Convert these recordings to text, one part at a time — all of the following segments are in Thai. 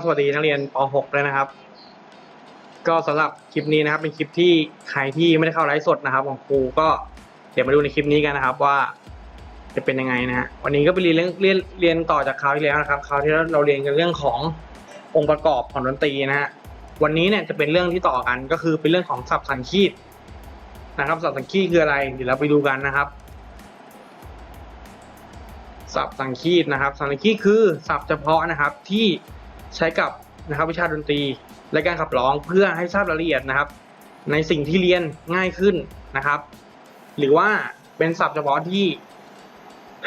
็สวัสดีนักเรียนป .6 เลยนะครับ ก็สำหรับคลิปนี้นะครับเป็นคลิปที่ใครที่ไม่ได้เข้าไลฟ์สดนะครับ ของครูก็เดี๋ยวมาดูในคลิปนี้กันนะครับว่าจะเป็นยังไงนะฮะวันนี้ก็ไปเรียนเรื่องเรียนเรียนต่อจากคราวที่แล้วนะครับคราวที่แล้วเราเรียนกันเรื่องขององค์ประกอบของดนตรีนะฮะวันนี้เนี่ยจะเป็นเรื่องที่ต่อกันก็คือเป็นเรื่องของศัพท์สังคีตนะครับศัพท์สังคีตคืออะไรเดี๋ยวเราไปดูกันนะครับศัพท์สังคีตนะครับสังคีตคือศัพท์เฉพาะนะครับที่ ใช้กับนะครับวิชาดนตรีและการขับร้องเพื่อให้ทราบรายละเอียดนะครับ ในสิ่งที่เรียนง่ายขึ้นนะครับ หรือว่าเป็นศัพท์เฉพาะที่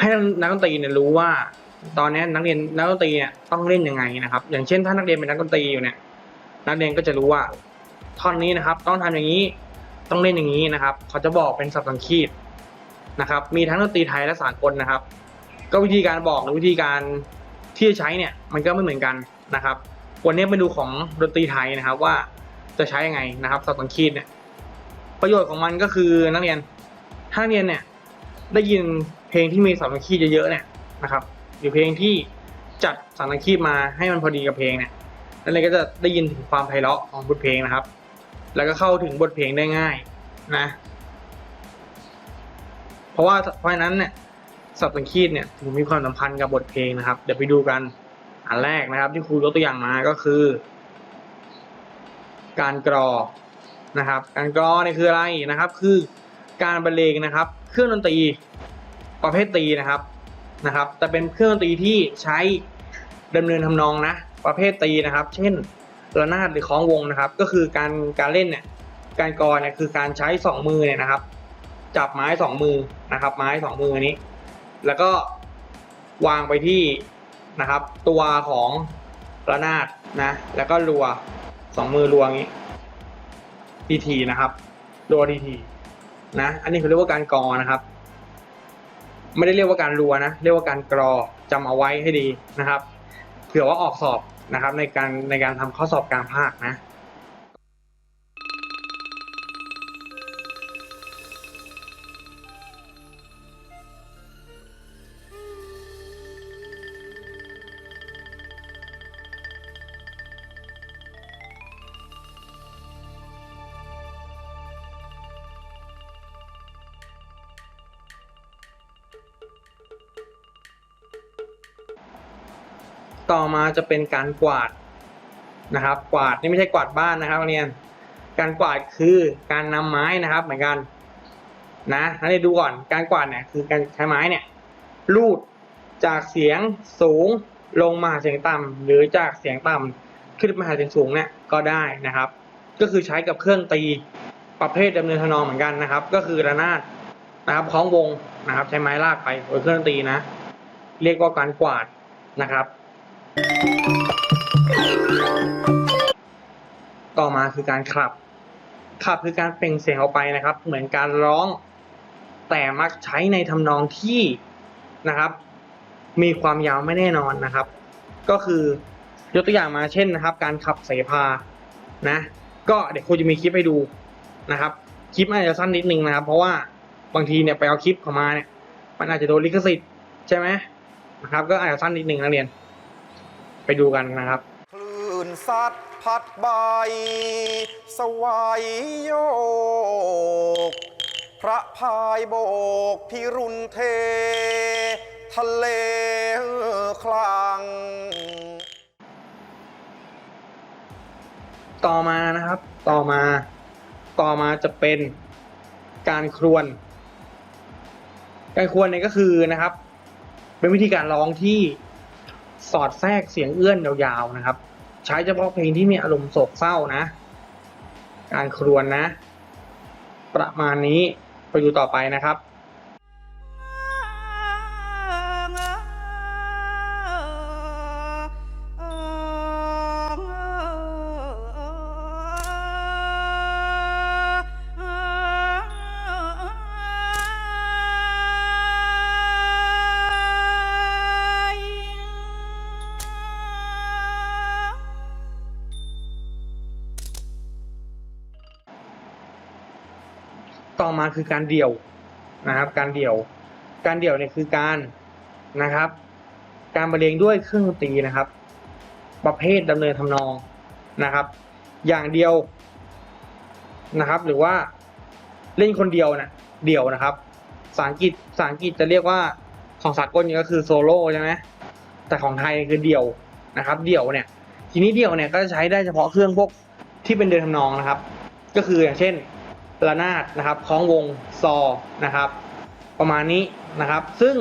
ให้นักดนตรีเนี่ยรู้ว่า ตอนนี้นักเรียนนักดนตรีเนี่ยต้องเล่นยังไงนะครับ อย่างเช่นถ้านักเรียนเป็นนักดนตรีอยู่เนี่ยนักเรียนก็จะรู้ว่าท่อนนี้นะครับ ต้องทำอย่างนี้ต้องเล่นอย่างนี้นะครับ เขาจะบอกเป็นศัพท์สังคีตนะครับ มีทั้งดนตรีไทยและสากลนะครับ ก็วิธีการบอกหรือวิธีการที่จะใช้เนี่ย มันก็ไม่เหมือนกัน นะครับ วันนี้ไปดูของดนตรีไทยนะครับว่าจะใช้ยังไงนะครับสับสังคีตเนี่ย ประโยชน์ของมันก็คือนักเรียนถ้านักเรียนเนี่ยได้ยินเพลงที่มีสับสังคีตเยอะๆเนี่ยนะครับหรือเพลงที่จัดสับสังคีตมาให้มันพอดีกับเพลงเนี่ยนักเรียนก็จะได้ยินถึงความไพเราะของบทเพลงนะครับ แล้วก็เข้าถึงบทเพลงได้ง่ายนะ เพราะว่าเพราะนั้นเนี่ยสับสังคีตเนี่ยถึงมีความสำคัญกับบทเพลงนะครับ เดี๋ยวไปดูกัน อันแรกนะครับ ที่ครูยกตัวอย่างมาก็คือ การกรอนะครับ การกรอเนี่ยคืออะไรนะครับ คือการบรรเลงนะครับ เครื่องดนตรีประเภทตีนะครับนะครับ แต่เป็นเครื่องดนตรีที่ใช้ดำเนินทำนองนะ ประเภทตีนะครับ เช่นระนาดหรือคล้องวงนะครับ ก็คือการการเล่นเนี่ยการกรอเนี่ยคือการใช้สองมือเนี่ยนะครับ จับไม้สองมือนะครับ ไม้สองมืออันนี้ แล้วก็วางไปที่ นะครับ ตัวของระนาดนะ แล้วก็รัวสองมือรัวงี้ทีทีนะครับรัวทีทีนะอันนี้เขาเรียกว่าการกรอนะครับ ไม่ได้เรียกว่าการรัวนะ เรียกว่าการกรอจำเอาไว้ให้ดีนะครับ เผื่อว่าออกสอบนะครับ ในการในการทำข้อสอบกลางภาคนะ ต่อมาจะเป็นการกวาดนะครับ กวาดนี่ไม่ใช่กวาดบ้านนะครับนักเรียน การกวาดคือการนำไม้นะครับ เหมือนกันนะนักเรียนดูก่อน การกวาดเนี่ยคือการใช้ไม้เนี่ยลูดจากเสียงสูงลงมาหาเสียงต่ำหรือจากเสียงต่ำขึ้นมาหาเสียงสูงเนี่ยก็ได้นะครับ ก็คือใช้กับเครื่องตีประเภทดำเนินทนองเหมือนกันนะครับ ก็คือระนาดนะครับคล้องวงนะครับ ใช้ไม้ลากไปบนเครื่องดนตรีนะ เรียกว่าการกวาดนะครับ ต่อมาคือการขับ ขับคือการเปล่งเสียงออกไปนะครับ เหมือนการร้อง แต่มักใช้ในทำนองที่นะครับ มีความยาวไม่แน่นอนนะครับ ก็คือยกตัวอย่างมาเช่นนะครับ การขับเสพานะ ก็เดี๋ยวครูจะมีคลิปให้ดูนะครับ คลิปอาจจะสั้นนิดนึงนะครับ เพราะว่าบางทีเนี่ยไปเอาคลิปเข้ามาเนี่ย มันอาจจะโดนลิขสิทธิ์ใช่ไหมนะครับ ก็อาจจะสั้นนิดนึงนักเรียน ไปดูกันนะครับ คลื่นซัดพัดใบ สวายโยก พระพายโบกพิรุณเท ทะเลคลัง ต่อมานะครับ ต่อมา ต่อมาจะเป็นการครวน การครวนเนี่ยก็คือนะครับ เป็นวิธีการร้องที่ สอดแทรกเสียงเอื้อนยาวๆนะครับ ใช้เฉพาะเพลงที่มีอารมณ์โศกเศร้านะ การครวนนะ ประมาณนี้ไปดูต่อไปนะครับ ต่อมาคือการเดี่ยวนะครับ การเดี่ยว การเดี่ยวเนี่ยคือการนะครับ การบรรเลงด้วยเครื่องดนตรีนะครับ ประเภทดำเนินทำนองนะครับ อย่างเดียวนะครับ หรือว่าเล่นคนเดียวนะเดี่ยวนะครับภาษาอังกฤษภาษาอังกฤษจะเรียกว่าของสากลเนี่ยก็คือโซโล่ใช่ไหมแต่ของไทยคือเดี่ยวนะครับ เดี่ยวเนี่ย ทีนี้เดี่ยวเนี่ยก็จะใช้ได้เฉพาะเครื่องพวกที่เป็นเดินทำนองนะครับ ก็คืออย่างเช่น ระนาดนะครับคล้องวงซอนะครับ ประมาณนี้นะครับ ซึ่ง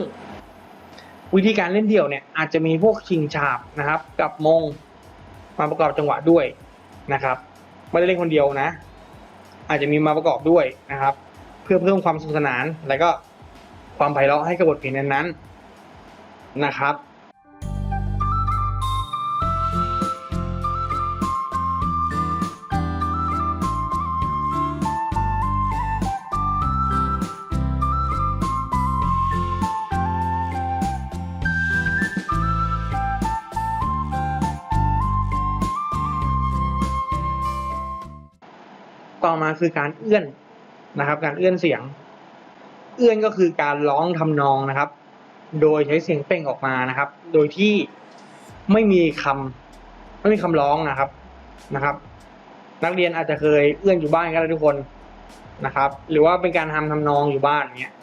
วิธีการเล่นเดี่ยวเนี่ยอาจจะมีพวกชิงฉาบนะครับ กับมงมาประกอบจังหวะด้วยนะครับไม่ได้เล่นคนเดียวนะ อาจจะมีมาประกอบด้วยนะครับ เพื่อเพิ่มความสนุกสนาน และก็ความไพเราะให้กับบทเพลงนั้นๆนะครับ อมาคือการเอื้อนนะครับ การเอื้อนเสียง เอื้อนก็คือการร้องทำนองนะครับ โดยใช้เสียงเป่งออกมานะครับ โดยที่ไม่มีคำไม่มีคำร้องนะครับนะครับ นักเรียนอาจจะเคยเอื้อนอยู่บ้านกันแล้วทุกคนนะครับ หรือว่าเป็นการทำทำนองอยู่บ้านอย่างเงี้ย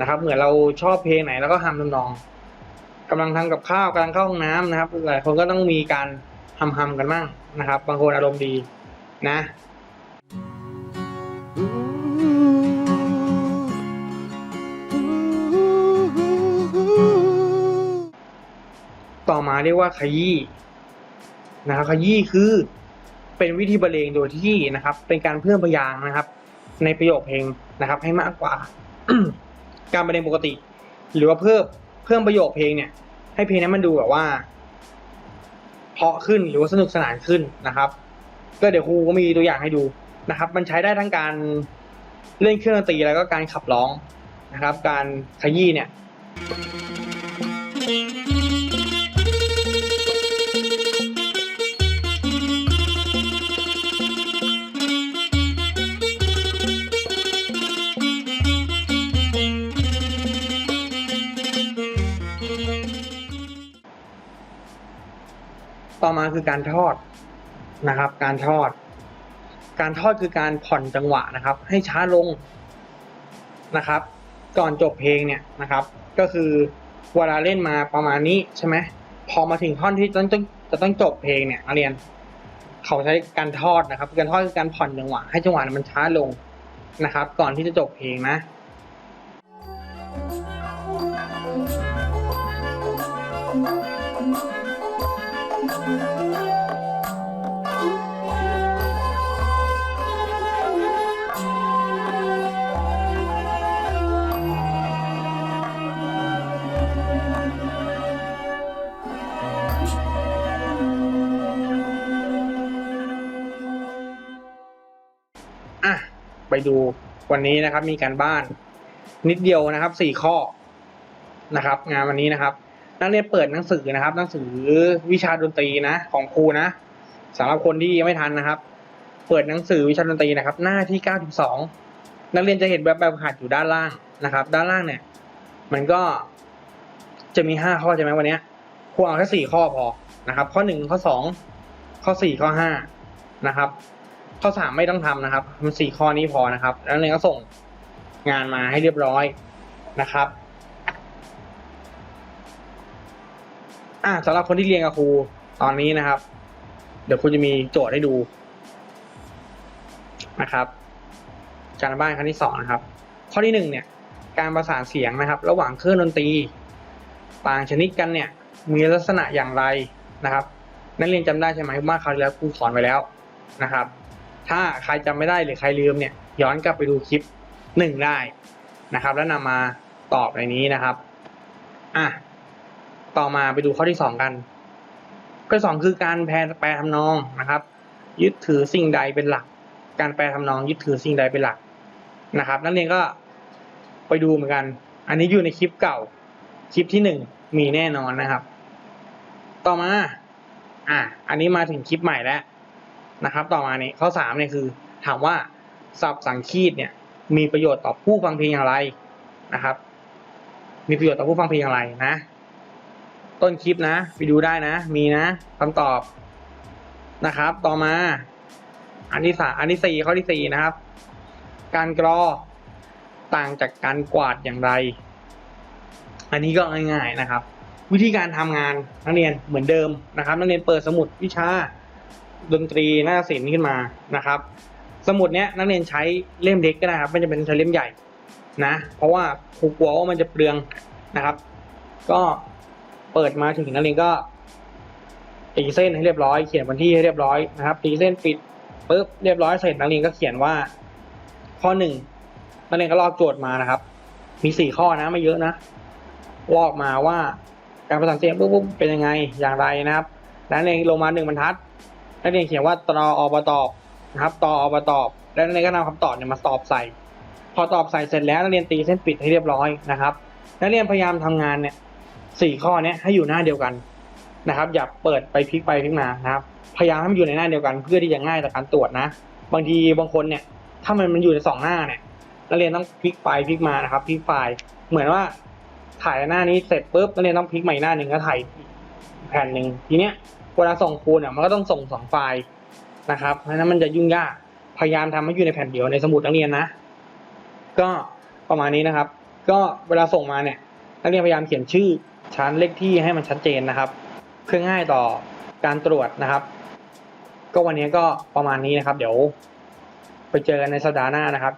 นะครับ เหมือนเราชอบเพลงไหนแล้วก็ทำทำนองกำลังทำกับข้าวกำลังเข้าห้องน้ำนะครับหลายคนก็ต้องมีการทำทำกันบ้างนะครับ บางคนอารมณ์ดีนะ อมาเรียกว่าขยี้นะครับขยี้คือเป็นวิธีบรรเลงโดยที่นะครับ เป็นการเพิ่มพยางค์นะครับ ในประโยคเพลงนะครับ ให้มากกว่า การบรรเลงปกติ หรือว่าเพิ่มเพิ่มประโยคเพลงเนี่ย ให้เพลงนั้นมันดูแบบว่าเพาะขึ้นหรือว่าสนุกสนานขึ้นนะครับ ก็เดี๋ยวครูก็มีตัวอย่างให้ดูนะครับ มันใช้ได้ทั้งการเล่นเครื่องดนตรีแล้วก็การขับร้องนะครับ การขยี้เนี่ย อมาคือการทอดนะครับ การทอด การทอดคือการผ่อนจังหวะนะครับ ให้ช้าลงนะครับ ก่อนจบเพลงเนี่ยนะครับ ก็คือเวลาเล่นมาประมาณนี้ใช่ไหมพอมาถึงท่อนที่ต้องต้องจะต้องจบเพลงเนี่ยนักเรียน เขาใช้การทอดนะครับ การทอดคือการผ่อนจังหวะให้จังหวะมันช้าลงนะครับ ก่อนที่จะจบเพลงนะ อะไปดูวันนี้นะครับมีการบ้าน นิดเดียวนะครับสี่ข้อนะครับ งานวันนี้นะครับ นักเรียนเปิดหนังสือนะครับ หนังสือวิชาดนตรีนะ ของครูนะสำหรับคนที่ยังไม่ทันนะครับ เปิดหนังสือวิชาดนตรีนะครับ หน้าที่เก้าสิบสองนักเรียนจะเห็นแบบแบบขาดอยู่ด้านล่างนะครับ ด้านล่างเนี่ย มันก็จะมีห้าข้อใช่ไหมวันนี้ครูเอาแค่สี่ข้อพอนะครับ ข้อหนึ่งข้อสองข้อสี่ข้อห้านะครับ ข้อสามไม่ต้องทำนะครับมันสี่ข้อนี้พอนะครับ แล้วเรียนก็ส่งงานมาให้เรียบร้อยนะครับ อ่าสำหรับคนที่เรียนกับครูตอนนี้นะครับ เดี๋ยวครูจะมีโจทย์ให้ดูนะครับ การบ้านครั้งที่สองนะครับ ข้อที่หนึ่งเนี่ย การประสานเสียงนะครับ ระหว่างเครื่องดนตรีต่างชนิดกันเนี่ย มีลักษณะอย่างไรนะครับ นักเรียนจำได้ใช่ไหมว่าคราวที่แล้วครูสอนไปแล้วนะครับ ถ้าใครจำไม่ได้หรือใครลืมเนี่ย ย้อนกลับไปดูคลิปหนึ่งได้นะครับ แล้วนำมาตอบในนี้นะครับ อะ ต่อมาไปดูข้อที่สองกันข้อสองคือการแปลแปลทำนองนะครับ ยึดถือสิ่งใดเป็นหลัก การแปลทำนอง ยึดถือสิ่งใดเป็นหลักนะครับ นักเรียนก็ไปดูเหมือนกัน อันนี้อยู่ในคลิปเก่า คลิปที่หนึ่งมีแน่นอนนะครับ ต่อมา อะอันนี้มาถึงคลิปใหม่แล้วนะครับ ต่อมาเนี่ยข้อสามเนี่ยคือ ถามว่าศัพท์สังคีตเนี่ยมีประโยชน์ต่อผู้ฟังเพลงอย่างไรนะครับ มีประโยชน์ต่อผู้ฟังเพลงอย่างไรนะ ต้นคลิปนะ ไปดูได้นะ มีนะคำตอบนะครับ ต่อมา อันที่สามอันที่สี่ข้อที่สี่นะครับ การกรอต่างจากการกวาดอย่างไร อันนี้ก็ง่ายๆนะครับ วิธีการทำงานนักเรียนเหมือนเดิมนะครับ นักเรียนเปิดสมุดวิชาดนตรีหน้าศิลป์ขึ้นมานะครับ สมุดเนี้ยนักเรียนใช้เล่มเล็กก็ได้ครับไม่จำเป็นใช้เล่มใหญ่นะ เพราะว่าครูกลัวว่ามันจะเปลืองนะครับ ก็ เปิดมาถึงนักเรียนก็ตีเส้นให้เรียบร้อย เขียนวันที่ให้เรียบร้อยนะครับ ตีเส้นปิดปุ๊บเรียบร้อยเสร็จนักเรียนก็เขียนว่า ข้อหนึ่งนักเรียนก็ลอกโจทย์มานะครับ มีสี่ข้อนะไม่เยอะนะ ลอกมาว่าการประสานเสียงปุ๊บปุ๊บเป็นยังไงอย่างไรนะครับนักเรียนลงมาหนึ่งบรรทัดนักเรียนเขียนว่าตรออบตอบนะครับตออบตอบ แล้วนักเรียนก็นำคำตอบเนี่ยมาตอบใส่ พอตอบใส่เสร็จแล้วนักเรียนตีเส้นปิดให้เรียบร้อยนะครับ นักเรียนพยายามทำงานเนี่ย สี่ข้อเนี้ยให้อยู่หน้าเดียวกันนะครับ อย่าเปิดไปพลิกไปพลิกมานะครับ พยายามให้มันอยู่ในหน้าเดียวกัน เพื่อที่จะง่ายต่อการตรวจนะ บางทีบางคนเนี่ย ถ้ามันมันอยู่ในสองหน้าเนี่ยนักเรียนต้องพลิกไปพลิกมานะครับพลิกไฟล์เหมือนว่าถ่ายหน้านี้เสร็จปุ๊บนักเรียนต้องพลิกใหม่หน้าหนึ่งแล้วถ่ายแผ่นหนึ่งทีเนี้ยเวลาส่งครูเนี่ยมันก็ต้องส่งสองไฟล์นะครับเพราะฉะนั้นมันจะยุ่งยากพยายามทำให้อยู่ในแผ่นเดียวในสมุดนักเรียนนะ ก็ประมาณนี้นะครับ ก็เวลาส่งมาเนี่ยนักเรียนพยายามเขียนชื่อ ชั้นเลขที่ให้มันชัดเจนนะครับ เพื่อง่ายต่อการตรวจนะครับ ก็วันนี้ก็ประมาณนี้นะครับ เดี๋ยวไปเจอกันในสัปดาห์หน้านะครับ